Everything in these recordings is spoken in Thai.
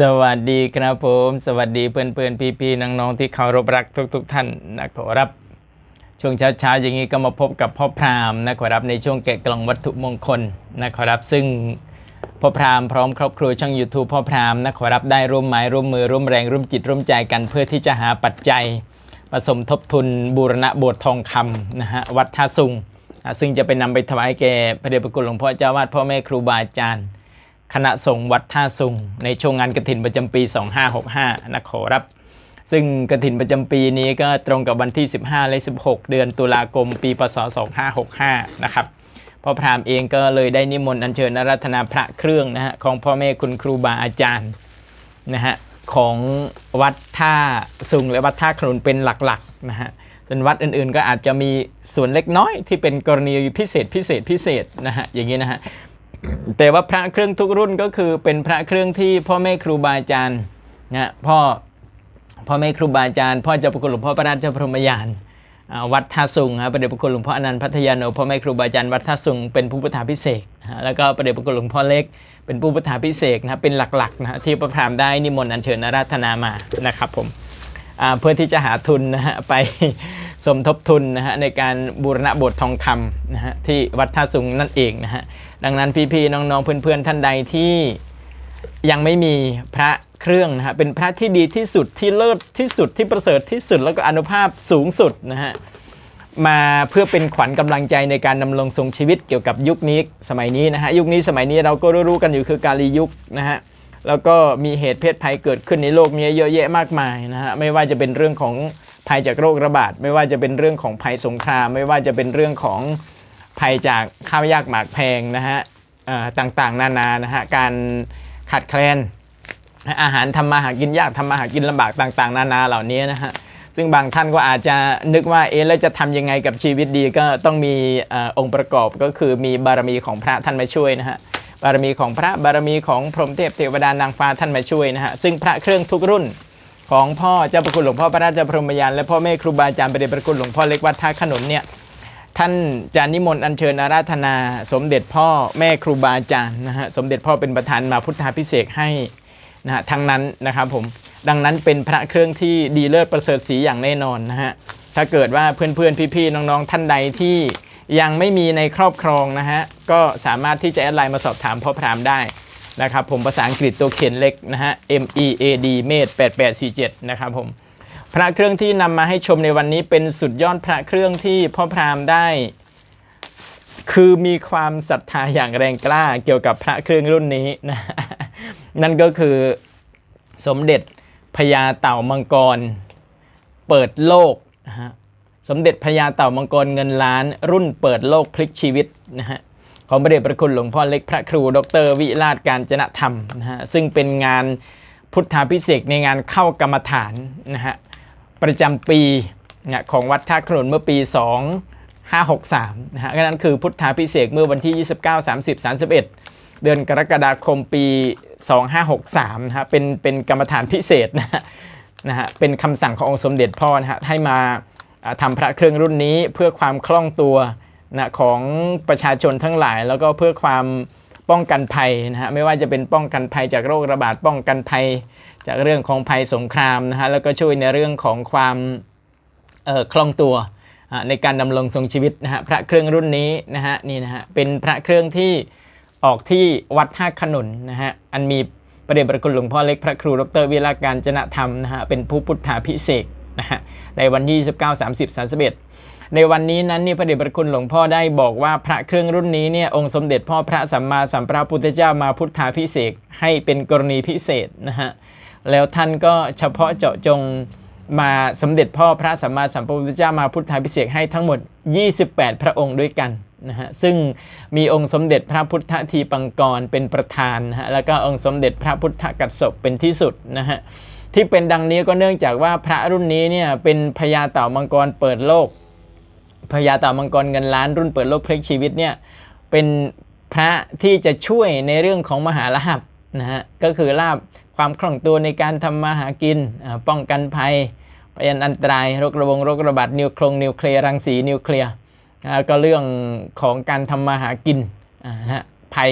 สวัสดีครับผม สวัสดีเพื่อนเพื่อนพี่พี่ๆน้องๆที่เคารพรักทุกๆทท่านนะครับ ช่วงเช้าๆอย่างนี้ก็มาพบกับพ่อพราหมณ์นะครับในช่วงแกะกล่องวัตถุมงคลนะครับ ซึ่งพ่อพราหมณ์พร้อมครอบครัวช่อง YouTube พ่อพราหมณ์นะครับได้ร่วมไม้ร่วมมือร่วมแรงร่วมจิตร่วมใจกันเพื่อที่จะหาปัจจัยผสมทบทุนบูรณะโบสถ์ทองคำนะฮะวัดท่าสุงซึ่งจะไปนำไปถวายแก่พระเดชพระคุณหลวงพ่อเจ้าวาดพ่อแม่ครูบาอาจารย์ คณะสงฆ์วัดท่าสุง ในช่วงงานกระถินประจำปี 2565 นะขอรับ ซึ่งกระถินประจำปีนี้ก็ตรงกับวันที่ 15 และ 16 เดือนตุลาคมปี พศ 2565 นะครับพ่อพราหมณ์เองก็เลยได้นิมนต์อัญเชิญอารัธนาพระเครื่องนะฮะของพ่อแม่คุณครูบาอาจารย์นะฮะของวัดท่าสุงและวัดท่าขนุนเป็นหลักๆนะฮะส่วนวัดอื่นๆ ก็อาจจะมีส่วนเล็กน้อยที่เป็นกรณีพิเศษพิเศษพิเศษนะฮะอย่างนี้นะฮะ แต่ว่าพระเครื่องทุกรุ่นก็คือเป็นพระเครื่องที่พ่อแม่ครูบาอาจารย์นะพ่อพ่อแม่ครูบาอาจารย์พ่อเจ้าประคุณหลวงพ่อพระราชพรหมยานวัดท่าสุงครับประเดชพระคุณหลวงพ่ออนันต์พัทยาโนพ่อแม่ครูบาอาจารย์วัดท่าสุงเป็นผู้พุทธาพิเศษนะแล้วก็ประเดชพระคุณหลวงพ่อเล็ก เป็นผู้พุทธาพิเศษนะครับเป็นหลักๆนะที่พระพรามได้นิมนต์อัญเชิญอาราธนามานะครับผมเพื่อที่จะหาทุนนะฮะไป สมทบทุนนะฮะในการบูรณะโบสถ์ทองคำนะฮะที่วัดท่าสุงนั่นเองนะฮะดังนั้นพี่ๆน้องๆเพื่อนๆท่านใดที่ยังไม่มีพระเครื่องนะฮะเป็นพระที่ดีที่สุดที่เลิศที่สุดที่ประเสริฐที่สุดแล้วก็อนุภาพสูงสุดนะฮะมาเพื่อเป็นขวัญกำลังใจในการดำรงทรงชีวิตเกี่ยวกับยุคนี้สมัยนี้นะฮะยุคนี้สมัยนี้เราก็รู้ๆกันอยู่คือกาลียุคนะฮะแล้วก็มีเหตุเพศภัยเกิดขึ้นในโลกนี้เยอะแยะมากมายนะฮะไม่ว่าจะเป็นเรื่องของ ภัยจากโรคระบาด ไม่ว่าจะเป็นเรื่องของภัยสงคราม ไม่ว่าจะเป็นเรื่องของภัยจากข้าวยากหมากแพงนะฮะต่างๆ นานานะฮะการขาดแคลนอาหารทำมาหากินยากทำมาหากินลำบากต่าง ๆ นานาเหล่านี้นะฮะซึ่งบางท่านก็อาจจะนึกว่าเอ๊ะแล้วจะทำยังไงกับชีวิตดีก็ต้องมีออองค์ประกอบก็คือมีบารมีของพระท่านมาช่วยนะฮะบารมีของพระบารมีของพรหมเทพเทวดานางฟ้าท่านมาช่วยนะฮะซึ่งพระเครื่องทุกรุ่น ของพ่อเจ้าประคุณหลวงพ่อพระราชพรหมยานและพ่อแม่ครูบาอาจารย์ประเดชพระคุณหลวงพ่อเล็กวัดท่าขนุนเนี่ยท่านจะนิมนต์อัญเชิญอาราธนา สมเด็จพ่อแม่ครูบาอาจารย์นะฮะสมเด็จพ่อเป็นประธานมาพุทธาพิเศษให้นะฮะทั้งนั้นนะครับผมดังนั้นเป็นพระเครื่องที่ดีเลิศประเสริฐสีอย่างแน่นอนนะฮะถ้าเกิดว่าเพื่อนๆพี่ๆน้องๆ ท่านใดที่ยังไม่มีในครอบครองนะฮะก็สามารถที่จะแอดไลน์มาสอบถามพ่อพรามได้ นะครับผมภาษาอังกฤษตัวเขียนเล็กนะฮะ M E A D เมด8847 นะครับผมพระเครื่องที่นำมาให้ชมในวันนี้เป็นสุดยอดพระเครื่องที่พ่อพรามได้ คือมีความศรัทธาอย่างแรงกล้าเกี่ยวกับพระเครื่องรุ่นนี้นะนั่นก็คือสมเด็จพญาเต่ามังกร เปิดโลกนะฮะสมเด็จพญาเต่ามังกรเงินล้าน รุ่นเปิดโลกพลิกชีวิตนะฮะ ของพระเดชพระคุณหลวงพ่อเล็กพระครู ดร วิราชการจนธรรมนะฮะซึ่งเป็นงานพุทธาพิเศษในงานเข้ากรรมฐานนะฮะประจำปีนะของวัดท่าขนุนเมื่อปี 2563นะฮะนั่นคือพุทธาพิเศษเมื่อวันที่ 29 30 31 เดือนกรกฎาคมปี 2563นะฮะเป็นเป็นกรรมฐานพิเศษนะฮะนะฮะเป็นคำสั่งขององค์สมเด็จพ่อนะฮะให้มาทำพระเครื่องรุ่นนี้เพื่อความคล่องตัว นะของประชาชนทั้งหลาย แล้วก็เพื่อความป้องกันภัยนะฮะไม่ว่าจะเป็นป้องกันภัยจากโรคระบาดป้องกันภัย จากเรื่องของภัยสงครามนะฮะแล้วก็ช่วยในเรื่องของความเอ่อคล่องตัวในการดำรงทรงชีวิตนะฮะพระเครื่องรุ่นนี้นะฮะนี่นะฮะเป็นพระเครื่องที่ออกที่วัดท่าขนุนนะฮะอันมีประเดชพระคุณหลวงพ่อเล็กพระครูดรวิราการจนะธรรมนะฮะเป็นผู้พุทธาพิเศษกนะฮะในวันที่29 30 31 ในวันนี้นั้นนี่พระเดชพระคุณหลวงพ่อได้บอกว่าพระเครื่องรุ่นนี้เนี่ยองค์สมเด็จพ่อพระสัมมาสัมพุทธเจ้ามาพุทธาพิเศษให้เป็นกรณีพิเศษนะฮะแล้วท่านก็เฉพาะเจาะจงมาสมเด็จพ่อพระสัมมาสัมพุทธเจ้ามาพุทธาพิเศษให้ทั้งหมด 28 พระองค์ด้วยกันนะฮะซึ่งมีองค์สมเด็จพระพุทธทีปังกรเป็นประธานนะฮะแล้วก็องค์สมเด็จพระพุทธกัสสปเป็นที่สุดนะฮะที่เป็นดังนี้ก็เนื่องจากว่าพระรุ่นนี้เนี่ยเป็นพญาเต่ามังกรเปิดโลก พญาเต่ามังกรเงินล้านรุ่นเปิดโลกเพลิกชีวิตเนี่ยเป็นพระที่จะช่วยในเรื่องของมหาลาภนะฮะก็คือลาบความคล่องตัวในการทำมาหากินป้องกันภัยพยันอันตรายโรคระวงโรคระบาดนิวโคลงนิวเคลียร์รังสีนิวเคลียร์ก็เรื่องของการทำมาหากินนะฮะภัย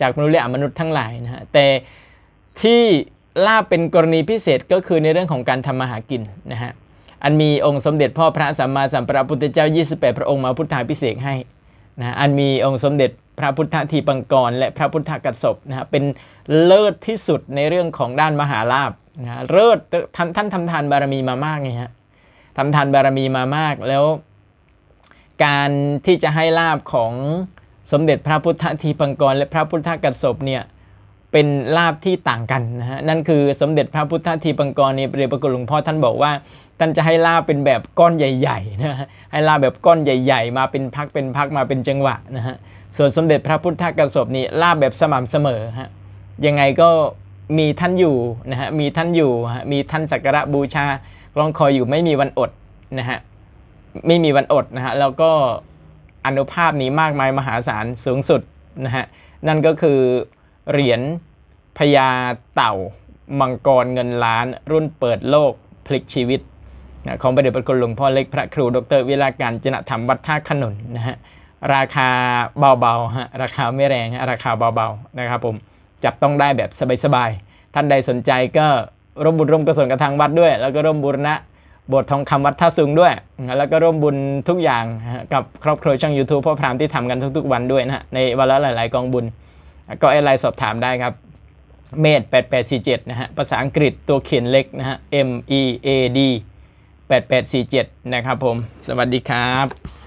จากมนุษย์และมนุษย์ทั้งหลายนะฮะแต่ที่ลาบเป็นกรณีพิเศษก็คือในเรื่องของการทำมาหากินนะฮะ อันมีองค์สมเด็จพ่อพระสัมมาสัมพุทธเจ้า 28 พระองค์มาพุทธาพิเศษให้นะอันมีองค์สมเด็จพระพุทธทีปังกร และพระพุทธกัสสปนะฮะเป็นเลิศที่สุดในเรื่องของด้านมหาลาบนะฮะเลิศท่านท่านทำทานบารมีมามากไงฮะทำทานบารมีมามากแล้ว การที่จะให้ลาบของสมเด็จพระพุทธทีปังกร และพระพุทธกัสสปเนี่ย เป็นลาบที่ต่างกันนะฮะนั่นคือสมเด็จพระพุทธทีปังกรในเรียประกุลหลวงพ่อท่านบอกว่า ท่านจะให้ลาบเป็นแบบก้อนใหญ่ๆนะฮะให้ลาบแบบก้อนใหญ่ ๆ มาเป็นพักเป็นพักมาเป็นจังหวะนะฮะส่วนสมเด็จพระพุทธกสบนี่ลาบแบบสม่ำเสมอฮะยังไงก็มีท่านอยู่นะฮะมีท่านอยู่ฮะมีท่านสักการะบูชาลองคอยอยู่ไม่มีวันอดนะฮะไม่มีวันอดนะฮะแล้วก็อนุภาพนี้มากมายมหาศาลสูงสุดนะฮะนั่นก็คือ เหรียญพญาเต่า มังกรเงินล้าน รุ่นเปิดโลกพลิกชีวิตนะของพระเดชพระคุณหลวงพ่อเล็กพระครูดรวิลาการจนธรรมวัดท่าขนุนนะฮะราคาเบาๆฮะราคาไม่แรงฮะราคาเบาๆนะครับผมจับต้องได้แบบสบายๆท่านใดสนใจก็ร่วมบุญร่วมกุศลกับทางวัดด้วย แล้วก็ร่วมบูรณะบสถ์ทองคำวัดท่าสูงด้วย แล้วก็ร่วมบุญทุกอย่างกับครอบครัวช่าง YouTube พ่อพรามที่ทำกันทุกๆวันด้วยนะฮะในวันละหลาย ๆ กองบุญ ก็แอดไลน์สอบถามได้ครับเมด8847 นะฮะ ภาษาอังกฤษตัวเขียนเล็กนะฮะ M E A D 8847 นะครับผม สวัสดีครับ